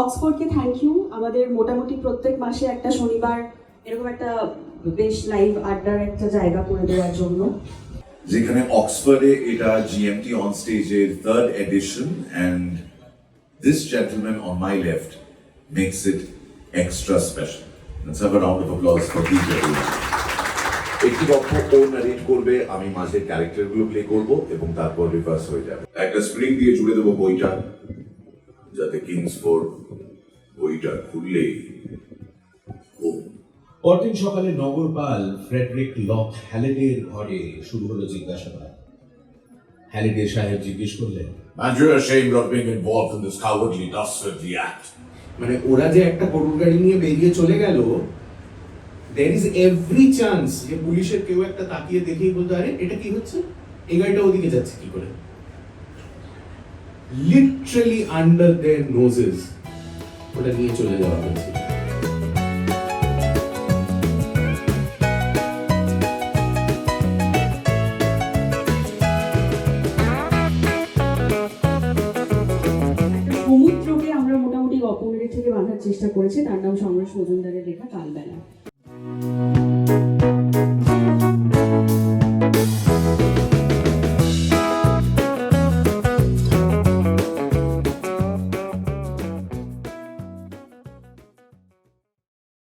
অক্সফোর্ডকে thank you আমাদের মোটামুটি প্রত্যেক মাসে একটা শনিবার এরকম একটা বেশ লাইভ আড্ডার একটা জায়গা করে দেওয়ার জন্য। যেখানে অক্সফোর্ডে এটা জিএমটি অন স্টেজের third edition and this gentleman on my left makes it extra special Let's have a round of applause for Ulla. একটি গল্প ও নারেট করবে, আমি মাঝের ক্যারেক্টারগুলো প্লে করব এবং তারপর রিভার্স হয়ে যাবে। একটা স্প্রিং দিয়ে জুড়ে দেবো বইটা। যাতে কিংসফোর্ড বইটা খুললে পরদিন সকালে নগরপাল ফ্রেডরিক লক হ্যালিডের ঘরে শুরু হলো জিজ্ঞাসাবাদ। হ্যালিডে সাহেব জিজ্ঞেস করলেন. মানে ওরা যে একটা গরুর গাড়ি নিয়ে বেরিয়ে চলে গেল দের ইজ এভরি চান্স যে পুলিশের কেউ একটা তাকিয়ে দেখেই বলতে আরে এটা কি হচ্ছে? এই গাড়িটা ওদিকে যাচ্ছে কি করে? লিটারালি আন্ডার দেয়ার নোজেস ওটা নিয়ে চলে যাওয়া হয়েছে। থেকে বাঁধার চেষ্টা করেছি, তার নাম সমরেশ মজুমদারের লেখা কালবেলা।